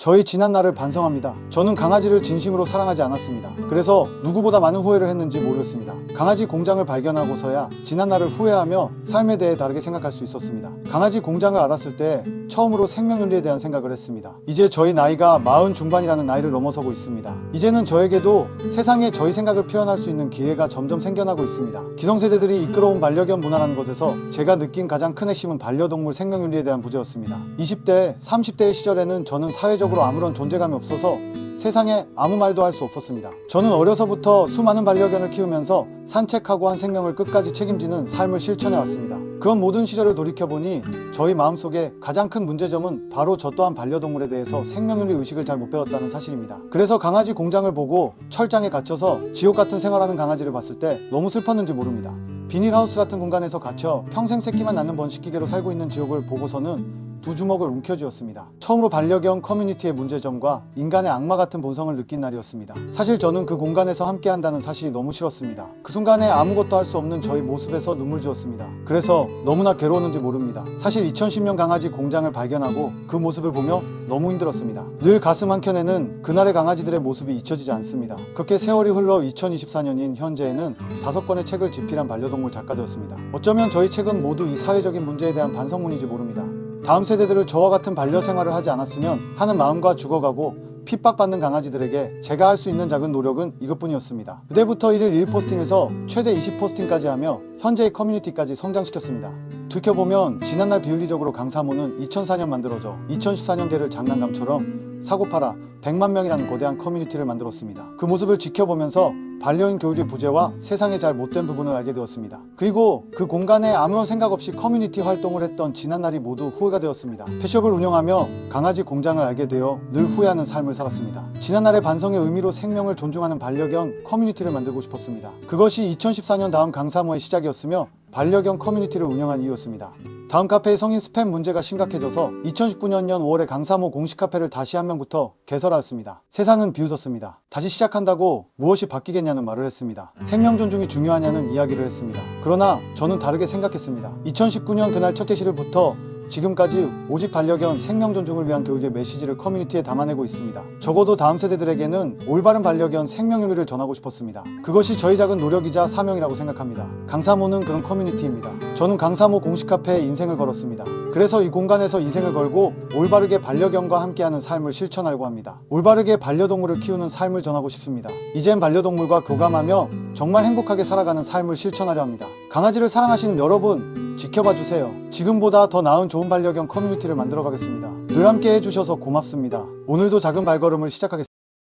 저희 지난 날을 반성합니다. 저는 강아지를 진심으로 사랑하지 않았습니다. 그래서 누구보다 많은 후회를 했는지 모르겠습니다. 강아지 공장을 발견하고서야 지난 날을 후회하며 삶에 대해 다르게 생각할 수 있었습니다. 강아지 공장을 알았을 때 처음으로 생명윤리에 대한 생각을 했습니다. 이제 저희 나이가 마흔 중반이라는 나이를 넘어서고 있습니다. 이제는 저에게도 세상에 저희 생각을 표현할 수 있는 기회가 점점 생겨나고 있습니다. 기성세대들이 이끌어온 반려견 문화라는 것에서 제가 느낀 가장 큰 핵심은 반려동물 생명윤리에 대한 부재였습니다. 20대, 30대의 시절에는 저는 사회적 으로 아무런 존재감이 없어서 세상에 아무 말도 할 수 없었습니다. 저는 어려서부터 수많은 반려견을 키우면서 산책하고 한 생명을 끝까지 책임지는 삶을 실천해 왔습니다. 그런 모든 시절을 돌이켜보니 저희 마음속에 가장 큰 문제점은 바로 저 또한 반려동물에 대해서 생명윤리 의식을 잘 못 배웠다는 사실입니다. 그래서 강아지 공장을 보고 철장에 갇혀서 지옥 같은 생활하는 강아지를 봤을 때 너무 슬펐는지 모릅니다. 비닐하우스 같은 공간에서 갇혀 평생 새끼만 낳는 번식기계로 살고 있는 지옥을 보고서는 두 주먹을 움켜쥐었습니다. 처음으로 반려견 커뮤니티의 문제점과 인간의 악마 같은 본성을 느낀 날이었습니다. 사실 저는 그 공간에서 함께 한다는 사실이 너무 싫었습니다. 그 순간에 아무것도 할 수 없는 저희 모습에서 눈물 지었습니다. 그래서 너무나 괴로웠는지 모릅니다. 사실 2010년 강아지 공장을 발견하고 그 모습을 보며 너무 힘들었습니다. 늘 가슴 한켠에는 그날의 강아지들의 모습이 잊혀지지 않습니다. 그렇게 세월이 흘러 2024년인 현재에는 다섯 권의 책을 집필한 반려동물 작가 되었습니다. 어쩌면 저희 책은 모두 이 사회적인 문제에 대한 반성문인지 모릅니다. 다음 세대들을 저와 같은 반려 생활을 하지 않았으면 하는 마음과 죽어가고 핍박받는 강아지들에게 제가 할 수 있는 작은 노력은 이것뿐이었습니다. 그때부터 1일 1포스팅에서 최대 20포스팅까지 하며 현재의 커뮤니티까지 성장시켰습니다. 들켜보면 지난날 비윤리적으로 강사모는 2004년 만들어져 2014년계를 장난감처럼 사고팔아 100만 명이라는 거대한 커뮤니티를 만들었습니다. 그 모습을 지켜보면서 반려인 교육의 부재와 세상의 잘 못된 부분을 알게 되었습니다. 그리고 그 공간에 아무런 생각 없이 커뮤니티 활동을 했던 지난날이 모두 후회가 되었습니다. 펫숍을 운영하며 강아지 공장을 알게 되어 늘 후회하는 삶을 살았습니다. 지난날의 반성의 의미로 생명을 존중하는 반려견 커뮤니티를 만들고 싶었습니다. 그것이 2014년 다음 강사모의 시작이었으며 반려견 커뮤니티를 운영한 이유였습니다. 다음 카페의 성인 스팸 문제가 심각해져서 2019년 5월에 강사모 공식 카페를 다시 한 명부터 개설하였습니다. 세상은 비웃었습니다. 다시 시작한다고 무엇이 바뀌겠냐는 말을 했습니다. 생명 존중이 중요하냐는 이야기를 했습니다. 그러나 저는 다르게 생각했습니다. 2019년 그날 첫 게시를부터 지금까지 오직 반려견 생명 존중을 위한 교육의 메시지를 커뮤니티에 담아내고 있습니다. 적어도 다음 세대들에게는 올바른 반려견 생명윤리를 전하고 싶었습니다. 그것이 저희 작은 노력이자 사명이라고 생각합니다. 강사모는 그런 커뮤니티입니다. 저는 강사모 공식 카페에 인생을 걸었습니다. 그래서 이 공간에서 인생을 걸고 올바르게 반려견과 함께하는 삶을 실천하려고 합니다. 올바르게 반려동물을 키우는 삶을 전하고 싶습니다. 이젠 반려동물과 교감하며 정말 행복하게 살아가는 삶을 실천하려 합니다. 강아지를 사랑하시는 여러분, 지켜봐 주세요. 지금보다 더 나은 좋은 반려견 커뮤니티를 만들어 가겠습니다. 늘 함께 해주셔서 고맙습니다. 오늘도 작은 발걸음을 시작하겠습니다.